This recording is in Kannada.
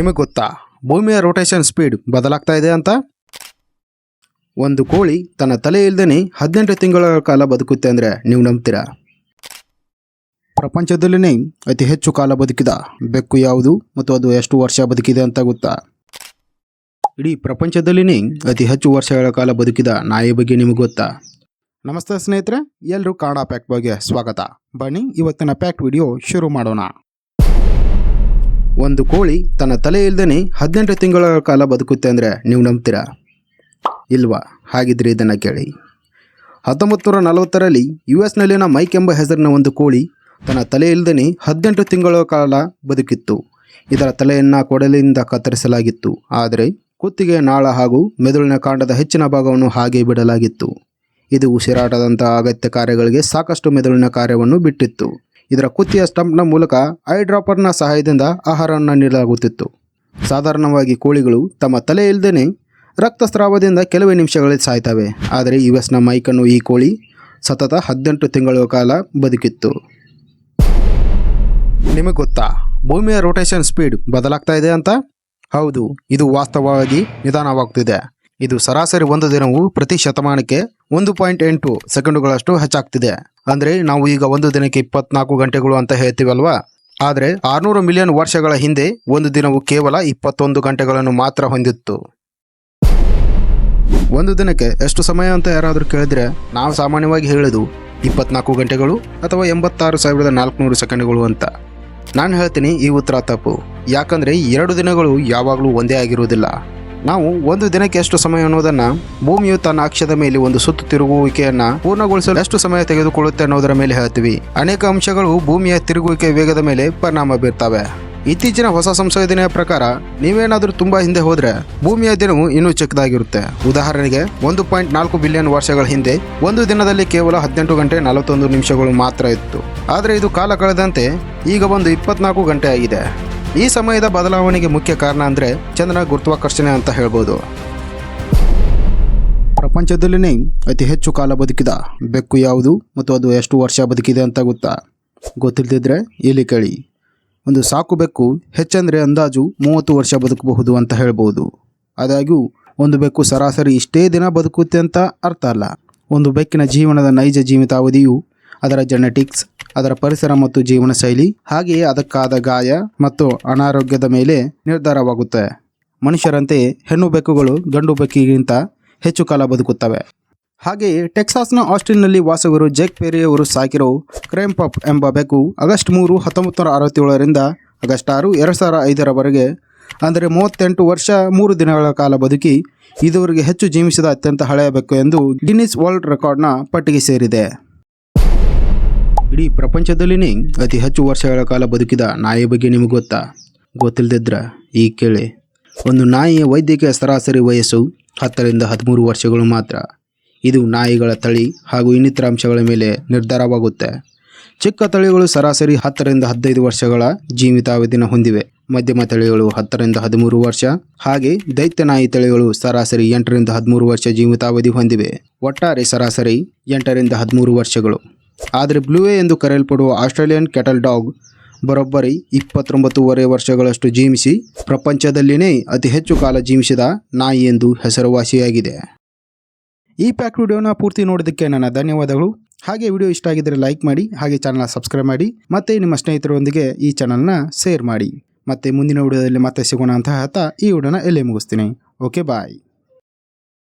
ನಿಮಗೆ ಗೊತ್ತಾ? ಭೂಮಿಯ ರೊಟೇಷನ್ ಸ್ಪೀಡ್ ಬದಲಾಗ್ತಾ ಇದೆ ಅಂತ? ಒಂದು ಕೋಳಿ ತನ್ನ ತಲೆ ಇಲ್ದೇನೆ ಹದಿನೆಂಟು ತಿಂಗಳ ಕಾಲ ಬದುಕುತ್ತೆ ಅಂದರೆ ನೀವು ನಂಬ್ತೀರಾ? ಪ್ರಪಂಚದಲ್ಲಿನೇ ಅತಿ ಹೆಚ್ಚು ಕಾಲ ಬದುಕಿದ ಬೆಕ್ಕು ಯಾವುದು ಮತ್ತು ಅದು ಎಷ್ಟು ವರ್ಷ ಬದುಕಿದೆ ಅಂತ ಗೊತ್ತಾ? ಇಡೀ ಪ್ರಪಂಚದಲ್ಲಿನೇ ಅತಿ ಹೆಚ್ಚು ವರ್ಷಗಳ ಕಾಲ ಬದುಕಿದ ನಾಯಿ ಬಗ್ಗೆ ನಿಮಗೆ ಗೊತ್ತಾ? ನಮಸ್ತೆ ಸ್ನೇಹಿತರೆ ಎಲ್ಲರೂ ಕನ್ನಡ ಪ್ಯಾಕ್ ಬಗ್ಗೆ ಸ್ವಾಗತ. ಬನ್ನಿ, ಇವತ್ತಿನ ಪ್ಯಾಕ್ ವಿಡಿಯೋ ಶುರು ಮಾಡೋಣ. ಒಂದು ಕೋಳಿ ತನ್ನ ತಲೆ ಇಲ್ದೇನೆ ಹದಿನೆಂಟು ತಿಂಗಳ ಕಾಲ ಬದುಕುತ್ತೆ ಅಂದರೆ ನೀವು ನಂಬ್ತೀರಾ? ಇಲ್ವಾ? ಹಾಗಿದ್ರೆ ಇದನ್ನು ಕೇಳಿ. ಹತ್ತೊಂಬತ್ತು ನೂರ ನಲವತ್ತರಲ್ಲಿ ಯು ಎಸ್ನಲ್ಲಿನ ಮೈಕ್ ಎಂಬ ಹೆಸರಿನ ಒಂದು ಕೋಳಿ ತನ್ನ ತಲೆ ಇಲ್ದೇನೆ ಹದಿನೆಂಟು ತಿಂಗಳ ಕಾಲ ಬದುಕಿತ್ತು. ಇದರ ತಲೆಯನ್ನು ಕೊಡಲಿಯಿಂದ ಕತ್ತರಿಸಲಾಗಿತ್ತು. ಆದರೆ ಕುತ್ತಿಗೆ ನಾಳ ಹಾಗೂ ಮೆದುಳಿನ ಕಾಂಡದ ಹೆಚ್ಚಿನ ಭಾಗವನ್ನು ಹಾಗೆ ಬಿಡಲಾಗಿತ್ತು. ಇದು ಉಸಿರಾಟದಂತಹ ಅಗತ್ಯ ಕಾರ್ಯಗಳಿಗೆ ಸಾಕಷ್ಟು ಮೆದುಳಿನ ಕಾರ್ಯವನ್ನು ಬಿಟ್ಟಿತ್ತು. ಇದರ ಕುತ್ತಿಯ ಸ್ಟಂಪ್ನ ಮೂಲಕ ಐ ಡ್ರಾಪರ್ನ ಸಹಾಯದಿಂದ ಆಹಾರವನ್ನು ನೀಡಲಾಗುತ್ತಿತ್ತು. ಸಾಧಾರಣವಾಗಿ ಕೋಳಿಗಳು ತಮ್ಮ ತಲೆ ಇಲ್ಲದೇ ರಕ್ತಸ್ರಾವದಿಂದ ಕೆಲವೇ ನಿಮಿಷಗಳಲ್ಲಿ ಸಾಯ್ತವೆ. ಆದರೆ ಯು ಎಸ್ನ ಮೈಕನ್ನು ಈ ಕೋಳಿ ಸತತ ಹದಿನೆಂಟು ತಿಂಗಳ ಕಾಲ ಬದುಕಿತ್ತು. ನಿಮಗೆ ಗೊತ್ತಾ? ಭೂಮಿಯ ರೊಟೇಷನ್ ಸ್ಪೀಡ್ ಬದಲಾಗ್ತಾ ಇದೆ ಅಂತ? ಹೌದು, ಇದು ವಾಸ್ತವವಾಗಿ ನಿಧಾನವಾಗ್ತಿದೆ. ಇದು ಸರಾಸರಿ ಒಂದು ದಿನವು ಪ್ರತಿ ಶತಮಾನಕ್ಕೆ ಒಂದು ಪಾಯಿಂಟ್ ಎಂಟು ಸೆಕೆಂಡುಗಳಷ್ಟು ಹೆಚ್ಚಾಗ್ತಿದೆ. ಅಂದರೆ ನಾವು ಈಗ ಒಂದು ದಿನಕ್ಕೆ ಇಪ್ಪತ್ನಾಲ್ಕು ಗಂಟೆಗಳು ಅಂತ ಹೇಳ್ತೀವಲ್ವಾ? ಆದರೆ ಆರುನೂರು ಮಿಲಿಯನ್ ವರ್ಷಗಳ ಹಿಂದೆ ಒಂದು ದಿನವು ಕೇವಲ ಇಪ್ಪತ್ತೊಂದು ಗಂಟೆಗಳನ್ನು ಮಾತ್ರ ಹೊಂದಿತ್ತು. ಒಂದು ದಿನಕ್ಕೆ ಎಷ್ಟು ಸಮಯ ಅಂತ ಯಾರಾದರೂ ಕೇಳಿದ್ರೆ ನಾವು ಸಾಮಾನ್ಯವಾಗಿ ಹೇಳೋದು ಇಪ್ಪತ್ನಾಲ್ಕು ಗಂಟೆಗಳು ಅಥವಾ ಎಂಬತ್ತಾರು ಸಾವಿರದ ನಾಲ್ಕುನೂರು ಸೆಕೆಂಡ್ಗಳು ಅಂತ. ನಾನು ಹೇಳ್ತೀನಿ ಈ ಉತ್ತರ ತಪ್ಪು. ಯಾಕಂದರೆ ಎರಡು ದಿನಗಳು ಯಾವಾಗಲೂ ಒಂದೇ ಆಗಿರುವುದಿಲ್ಲ. ನಾವು ಒಂದು ದಿನಕ್ಕೆ ಎಷ್ಟು ಸಮಯ ಅನ್ನೋದನ್ನ ಭೂಮಿಯು ತನ್ನ ಅಕ್ಷದ ಮೇಲೆ ಒಂದು ಸುತ್ತು ತಿರುಗುವಿಕೆಯನ್ನ ಪೂರ್ಣಗೊಳಿಸಲು ಎಷ್ಟು ಸಮಯ ತೆಗೆದುಕೊಳ್ಳುತ್ತೆ ಅನ್ನೋದರ ಮೇಲೆ ಹೇಳ್ತೀವಿ. ಅನೇಕ ಅಂಶಗಳು ಭೂಮಿಯ ತಿರುಗುವಿಕೆ ವೇಗದ ಮೇಲೆ ಪರಿಣಾಮ ಬೀರ್ತವೆ. ಇತ್ತೀಚಿನ ಹೊಸ ಸಂಶೋಧನೆಯ ಪ್ರಕಾರ ನೀವೇನಾದರೂ ತುಂಬಾ ಹಿಂದೆ ಹೋದ್ರೆ ಭೂಮಿಯ ದಿನವು ಇನ್ನೂ ಚಿಕ್ಕದಾಗಿರುತ್ತೆ. ಉದಾಹರಣೆಗೆ ಒಂದು ಪಾಯಿಂಟ್ ನಾಲ್ಕು ಬಿಲಿಯನ್ ವರ್ಷಗಳ ಹಿಂದೆ ಒಂದು ದಿನದಲ್ಲಿ ಕೇವಲ ಹದಿನೆಂಟು ಗಂಟೆ ನಲವತ್ತೊಂದು ನಿಮಿಷಗಳು ಮಾತ್ರ ಇತ್ತು. ಆದರೆ ಇದು ಕಾಲ ಕಳೆದಂತೆ ಈಗ ಒಂದು ಇಪ್ಪತ್ನಾಲ್ಕು ಗಂಟೆ ಆಗಿದೆ. ಈ ಸಮಯದ ಬದಲಾವಣೆಗೆ ಮುಖ್ಯ ಕಾರಣ ಅಂದರೆ ಚಂದ್ರನ ಗುರುತ್ವಾಕರ್ಷಣೆ ಅಂತ ಹೇಳ್ಬೋದು. ಪ್ರಪಂಚದಲ್ಲಿನೇ ಅತಿ ಹೆಚ್ಚು ಕಾಲ ಬದುಕಿದ ಬೆಕ್ಕು ಯಾವುದು ಮತ್ತು ಅದು ಎಷ್ಟು ವರ್ಷ ಬದುಕಿದೆ ಅಂತ ಗೊತ್ತಾ? ಗೊತ್ತಿಲ್ಲದಿದ್ದರೆ ಇಲ್ಲಿ ಕೇಳಿ. ಒಂದು ಸಾಕು ಬೆಕ್ಕು ಹೆಚ್ಚಂದರೆ ಅಂದಾಜು ಮೂವತ್ತು ವರ್ಷ ಬದುಕಬಹುದು ಅಂತ ಹೇಳ್ಬೋದು. ಆದಾಗ್ಯೂ, ಒಂದು ಬೆಕ್ಕು ಸರಾಸರಿ ಇಷ್ಟೇ ದಿನ ಬದುಕುತ್ತೆ ಅಂತ ಅರ್ಥ ಅಲ್ಲ. ಒಂದು ಬೆಕ್ಕಿನ ಜೀವನದ ನೈಜ ಜೀವಿತಾವಧಿಯು ಅದರ ಜೆನೆಟಿಕ್ಸ್ ಅದರ ಪರಿಸರ ಮತ್ತು ಜೀವನ ಶೈಲಿ, ಹಾಗೆಯೇ ಅದಕ್ಕಾದ ಗಾಯ ಮತ್ತು ಅನಾರೋಗ್ಯದ ಮೇಲೆ ನಿರ್ಧಾರವಾಗುತ್ತೆ. ಮನುಷ್ಯರಂತೆ ಹೆಣ್ಣು ಬೆಕ್ಕುಗಳು ಗಂಡು ಬೆಕ್ಕಿಗಿಂತ ಹೆಚ್ಚು ಕಾಲ ಬದುಕುತ್ತವೆ. ಹಾಗೆಯೇ ಟೆಕ್ಸಾಸ್ನ ಆಸ್ಟಿನ್ನಲ್ಲಿ ವಾಸವಿರೋ ಜೆಕ್ ಪೆರಿಯವರು ಸಾಕಿರೋ ಕ್ರೇಮ್ ಪಪ್ ಎಂಬ ಬೆಕ್ಕು ಆಗಸ್ಟ್ ಮೂರು ಹತ್ತೊಂಬತ್ತು ನೂರ ಅರವತ್ತೇಳರಿಂದ ಆಗಸ್ಟ್ ಆರು, ಎರಡು ಸಾವಿರ ಐದರವರೆಗೆ, ಅಂದರೆ ಮೂವತ್ತೆಂಟು ವರ್ಷ, ಮೂರು ದಿನಗಳ ಕಾಲ ಬದುಕಿ, ಇದುವರೆಗೆ ಹೆಚ್ಚು ಜೀವಿಸಿದ ಅತ್ಯಂತ ಹಳೆಯ ಬೆಕ್ಕು ಎಂದು ಗಿನ್ನಿಸ್ ವರ್ಲ್ಡ್ ರೆಕಾರ್ಡ್ನ ಪಟ್ಟಿಗೆ ಸೇರಿದೆ. ಇಡೀ ಪ್ರಪಂಚದಲ್ಲಿನೇ ಅತಿ ಹೆಚ್ಚು ವರ್ಷಗಳ ಕಾಲ ಬದುಕಿದ ನಾಯಿ ಬಗ್ಗೆ ನಿಮಗೆ ಗೊತ್ತಾ? ಗೊತ್ತಿಲ್ಲದಿದ್ರ ಈ ಕೇಳಿ. ಒಂದು ನಾಯಿಯ ವೈದ್ಯಕೀಯ ಸರಾಸರಿ ವಯಸ್ಸು ಹತ್ತರಿಂದ ಹದಿಮೂರು ವರ್ಷಗಳು ಮಾತ್ರ. ಇದು ನಾಯಿಗಳ ತಳಿ ಹಾಗೂ ಇನ್ನಿತರ ಅಂಶಗಳ ಮೇಲೆ ನಿರ್ಧಾರವಾಗುತ್ತೆ. ಚಿಕ್ಕ ತಳಿಗಳು ಸರಾಸರಿ ಹತ್ತರಿಂದ ಹದಿನೈದು ವರ್ಷಗಳ ಜೀವಿತಾವಧಿನ ಹೊಂದಿವೆ. ಮಧ್ಯಮ ತಳಿಗಳು ಹತ್ತರಿಂದ ಹದಿಮೂರು ವರ್ಷ, ಹಾಗೆ ದೈತ್ಯ ನಾಯಿ ತಳಿಗಳು ಸರಾಸರಿ ಎಂಟರಿಂದ ಹದಿಮೂರು ವರ್ಷ ಜೀವಿತಾವಧಿ ಹೊಂದಿವೆ. ಒಟ್ಟಾರೆ ಸರಾಸರಿ ಎಂಟರಿಂದ ಹದಿಮೂರು ವರ್ಷಗಳು. ಆದರೆ ಬ್ಲೂವೇ ಎಂದು ಕರೆಯಲ್ಪಡುವ ಆಸ್ಟ್ರೇಲಿಯನ್ ಕೆಟಲ್ ಡಾಗ್ ಬರೋಬ್ಬರಿ ಇಪ್ಪತ್ತೊಂಬತ್ತೂವರೆ ವರ್ಷಗಳಷ್ಟು ಜೀವಿಸಿ ಪ್ರಪಂಚದಲ್ಲಿನೇ ಅತಿ ಹೆಚ್ಚು ಕಾಲ ಜೀವಿಸಿದ ನಾಯಿ ಎಂದು ಹೆಸರುವಾಸಿಯಾಗಿದೆ. ಈ ಪ್ಯಾಕ್ ವಿಡಿಯೋನ ಪೂರ್ತಿ ನೋಡೋದಕ್ಕೆ ನನ್ನ ಧನ್ಯವಾದಗಳು. ಹಾಗೆ ವಿಡಿಯೋ ಇಷ್ಟ ಆಗಿದ್ದರೆ ಲೈಕ್ ಮಾಡಿ, ಹಾಗೆ ಚಾನಲ್ನ ಸಬ್ಸ್ಕ್ರೈಬ್ ಮಾಡಿ, ಮತ್ತೆ ನಿಮ್ಮ ಸ್ನೇಹಿತರೊಂದಿಗೆ ಈ ಚಾನಲ್ನ ಶೇರ್ ಮಾಡಿ. ಮತ್ತೆ ಮುಂದಿನ ವಿಡಿಯೋದಲ್ಲಿ ಮತ್ತೆ ಸಿಗೋಣ ಅಂತ ಹೇಳ್ತಾ ಈ ವಿಡಿಯೋನ ಎಲ್ಲೇ ಮುಗಿಸ್ತೀನಿ. Okay, bye.